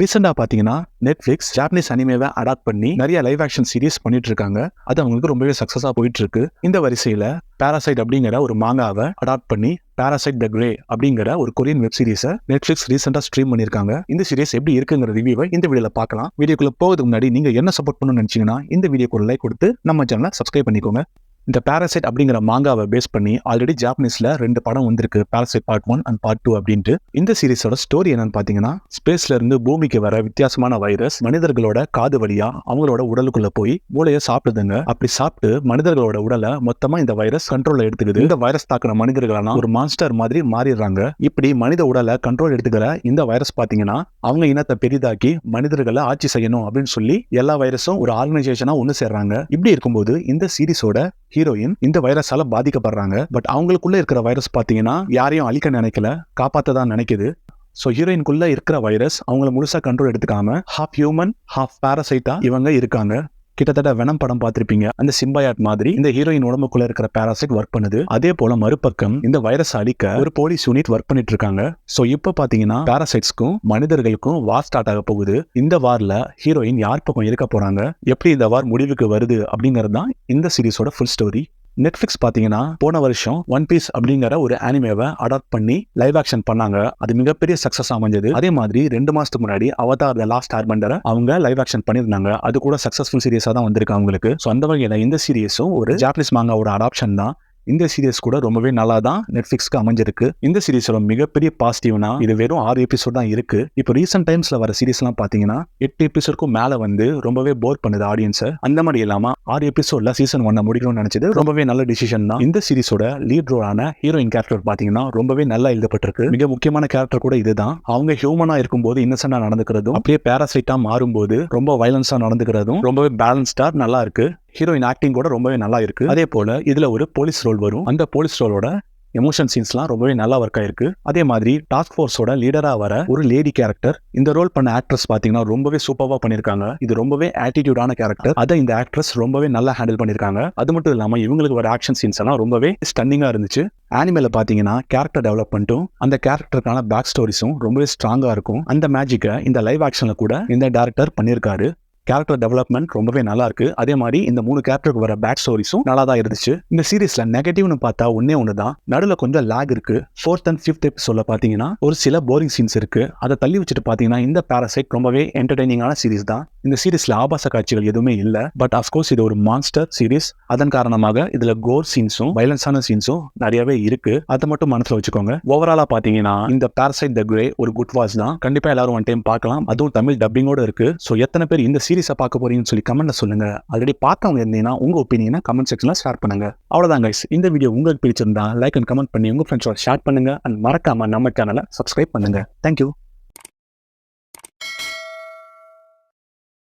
ரீசெண்டாக பார்த்தீங்கன்னா Netflix Japanese அனிமேவை adapt பண்ணி நிறைய லைவ் ஆக்ஷன் சீரிஸ் பண்ணிட்டு இருக்காங்க அது அவங்களுக்கு ரொம்பவே சக்ஸஸாக போயிட்டு இருக்கு இந்த வரிசையில் பாராசைட் அப்படிங்கிற ஒரு மாங்காவை அடாப்ட் பண்ணி பாராசைட் த கிரே அப்படிங்கிற ஒரு கொரியன் வெப் சீரிஸை நெட்ஃப்ளிக்ஸ் ரீசெண்டாக ஸ்ட்ரீம் பண்ணியிருக்காங்க. இந்த சீரிஸ் எப்படி இருக்குங்கிற ரிவ்யூவை இந்த வீடியோவில் பார்க்கலாம். வீடியோக்குள்ள போகிறதுக்கு முன்னாடி நீங்கள் என்ன சப்போர்ட் பண்ணணும்னு நினச்சிங்கன்னா இந்த வீடியோக்கு ஒரு லைக் கொடுத்து நம்ம சேனலை சப்ஸ்கிரைப் பண்ணிக்கோங்க. இந்த பாராசைட் அப்படிங்கிற மாங்காவை பேஸ் பண்ணி ஆல்ரெடி ஜாப்பனீஸ்ல ரெண்டு படம் வந்திருக்கு parasite part one and part two அப்படின்ட்டு. இந்த சீரிஸோட ஸ்டோரி என்னன்னு பாத்தீங்கன்னா ஸ்பேஸ்ல இருந்து பூமிக்கு வர வித்தியாசமான வைரஸ் மனிதர்களோட காது வழியா அவங்களோட உடலுக்குள்ள போய் மூளைய சாப்பிடுதுங்க. அப்படி சாப்பிட்டு மனிதர்களோட உடலை மொத்தமா இந்த வைரஸ் கண்ட்ரோல்ல எடுத்துக்குது. இந்த வைரஸ் தாக்குன மனிதர்களானா ஒரு மாஸ்டர் மாதிரி மாறிடுறாங்க. இப்படி மனித உடலை கண்ட்ரோல் எடுத்துக்கிற இந்த வைரஸ் பாத்தீங்கன்னா அவங்க இனத்தை பெரிதாக்கி மனிதர்களை ஆட்சி செய்யணும் அப்படின்னு சொல்லி எல்லா வைரஸும் ஒரு ஆர்கனைசேஷனா ஒன்று சேர்றாங்க. இப்படி இருக்கும்போது இந்த சீரிஸோட ஹீரோயின் இந்த வைரஸால பாதிக்கப்படுறாங்க. பட் அவங்களுக்குள்ள இருக்கிற வைரஸ் பாத்தீங்கன்னா யாரையும் அழிக்க நினைக்கல காப்பாத்த தான் நினைக்குது. ஸோ ஹீரோயின்குள்ள இருக்கிற வைரஸ் அவங்கள முழுசா கண்ட்ரோல் எடுத்துக்காம ஹாஃப் ஹியூமன் ஹாஃப் பாரசைட்டா இவங்க இருக்காங்க. கிட்டத்தட்ட வெனம் படம் பார்த்திருப்பீங்க. அந்த சிம்பயாட் மாதிரி இந்த ஹீரோயின் உடம்புக்குள்ள இருக்கிற பேராசைட் ஒர்க் பண்ணுது. அதே போல மறுபக்கம் இந்த வைரஸ் அழிக்க ஒரு போலீஸ் யூனிட் ஒர்க் பண்ணிட்டு இருக்காங்க ஸோ இப்போ பாத்தீங்கன்னா பேராசைட்ஸ்க்கும் மனிதர்களுக்கும் வார் ஸ்டார்ட் ஆக போகுது. இந்த வார்ல ஹீரோயின் யார் பக்கம் இருக்க போறாங்க? எப்படி இந்த வார் முடிவுக்கு வருது? அப்படிங்கிறது தான் இந்த சீரிஸோட ஃபுல் ஸ்டோரி நெட்ஃப்ளிக்ஸ் பார்த்தீங்கன்னா போன வருஷம் ஒன் பீஸ் அப்படிங்கிற ஒரு அனிமேவை அடாப்ட் பண்ணி லைவ் ஆக்ஷன் பண்ணாங்க. அது மிகப்பெரிய சக்ஸஸ் அமைஞ்சது. அதே மாதிரி ரெண்டு மாசத்துக்கு முன்னாடி அவதார் த லாஸ்ட் ஆர்பண்டரை அவங்க லைவ் ஆக்ஷன் பண்ணியிருந்தாங்க. அது கூட சக்ஸஸ்ஃபுல் சீரியஸாக தான் வந்திருக்கு அவங்களுக்கு. ஸோ அந்த வகையில் இந்த சீரியஸும் ஒரு ஜாப்பனீஸ் மாங்காவோட அடாப்ஷன் தான். இந்த சீரியஸ் கூட ரொம்பவே நல்லா தான் நெட்ஃபிளிக்ஸ்க்கு அமைஞ்சிருக்கு. இந்த சீரிஸோட மிகப்பெரிய பாசிட்டிவ்னா இது வெறும் ஆறு எபிசோட் தான் இருக்கு. இப்போ ரீசெண்ட் டைம்ஸ்ல வர சீரிஸ்லாம் பாத்தீங்கன்னா எட்டு எபிசோடுக்கும் மேல வந்து ரொம்பவே போர் பண்ணுது ஆடியன்ஸை அந்த மாதிரி இல்லாம ஆறு எபிசோட்ல சீசன் ஒன்னை முடிக்கணும்னு நினைச்சது ரொம்பவே நல்ல டிசிஷன் தான். இந்த சீரிஸோட லீட் ரோலான ஹீரோயின் கேரக்டர் பாத்தீங்கன்னா ரொம்பவே நல்லா எழுதப்பட்டிருக்கு. மிக முக்கியமான கேரக்டர் கூட இதுதான். அவங்க ஹியூமனா இருக்கும்போது இன்னசென்டா நடந்துக்கிறதும் அப்படியே பேராசைட்டா மாறும்போது ரொம்ப வயலன்ஸா நடந்துக்கிறதும் ரொம்பவே பேலன்ஸ்டா நல்லா இருக்கு. ஹீரோயின் ஆக்டிங் கூட ரொம்பவே நல்லா இருக்கு. அதே போல இதுல ஒரு போலீஸ் ரோல் வரும். அந்த போலீஸ் ரோலோட எமோஷன் சீன்ஸ்லாம் ரொம்பவே நல்லா ஒர்க் ஆயிருக்கு. அதே மாதிரி டாஸ்க் ஃபோர்ஸோட லீடராக வர ஒரு லேடி கேரக்டர் இந்த ரோல் பண்ண ஆக்ட்ரஸ் பார்த்தீங்கன்னா ரொம்பவே சூப்பராக பண்ணியிருக்காங்க இது ரொம்பவே ஆட்டிடியூடான கேரக்டர் அதை இந்த ஆக்ட்ரஸ் ரொம்பவே நல்லா ஹேண்டில் பண்ணியிருக்காங்க அது மட்டும் இல்லாமல் இவங்களுக்கு வர ஆக்ஷன் சீன்ஸ் எல்லாம் ரொம்பவே ஸ்டன்னிங்காக இருந்துச்சு. ஆனிமேல பார்த்தீங்கன்னா கேரக்டர் டெவலப்மெண்ட்டும் அந்த கேரக்டருக்கான பேக் ஸ்டோரிஸும் ரொம்பவே ஸ்ட்ராங்காக இருக்கும். அந்த மேஜிக்கை இந்த லைவ் ஆக்ஷனில் கூட இந்த டேரக்டர் பண்ணியிருக்காரு கேரக்டர் டெவலப்மெண்ட் ரொம்பவே நல்லா இருக்கு அதே மாதிரி இந்த மூணு கேரக்டருக்கு வர பேட் ஸ்டோரிஸும் நல்லா தான் இருந்துச்சு. இந்த சீரீஸ்ல நெகட்டிவ்னு பார்த்தா ஒன்னே ஒன்று தான் நடுவில் கொஞ்சம் லேக் இருக்கு. ஃபோர்த் அண்ட் ஃபிஃப்த் எபிசோட பார்த்தீங்கன்னா ஒரு சில போரிங் சீன்ஸ் இருக்கு. அதை தள்ளி வச்சுட்டு பார்த்தீங்கன்னா இந்த பேரசைட் ரொம்பவே என்டர்டைனிங்கான சீரிஸ் தான். இந்த சீரீஸ்ல ஆபாச காட்சிகள் எதுவுமே இல்லை. பட் அஃப்கோர்ஸ் இது ஒரு மான்ஸ்டர் சீரிஸ் அதன் காரணமாக இதுல கோர் சீன்ஸும் வயலன்ஸான சீன்ஸும் நிறையவே இருக்கு. அதை மட்டும் மனசுல வச்சுக்கோங்க. ஓவராலா பாத்தீங்கன்னா இந்த பேரசைட் த கிரே ஒரு குட் வாட்ச் தான். கண்டிப்பா எல்லாரும் ஒன் டைம் பார்க்கலாம். அதுவும் தமிழ் டப்பிங்கோட இருக்கு. ஸோ எத்தனை பேர் இந்த சீரிஸை பார்க்க போறீங்கன்னு சொல்லி கமெண்ட்ல சொல்லுங்க. ஆல்ரெடி பார்த்தவங்க இருந்தீங்கன்னா உங்க ஒப்பீனியனை கமெண்ட் செக்ஷன்ல ஷேர் பண்ணுங்க. அவ்வளவுதான் கைஸ் இந்த வீடியோ உங்களுக்கு பிடிச்சிருந்தா லைக் அண்ட் கமெண்ட் பண்ணி உங்க ஃப்ரெண்ட்ஸோட ஷேர் பண்ணுங்க. அண்ட் மறக்காம நம்ம சேனலை சப்ஸ்கிரைப் பண்ணுங்க. தேங்க்யூ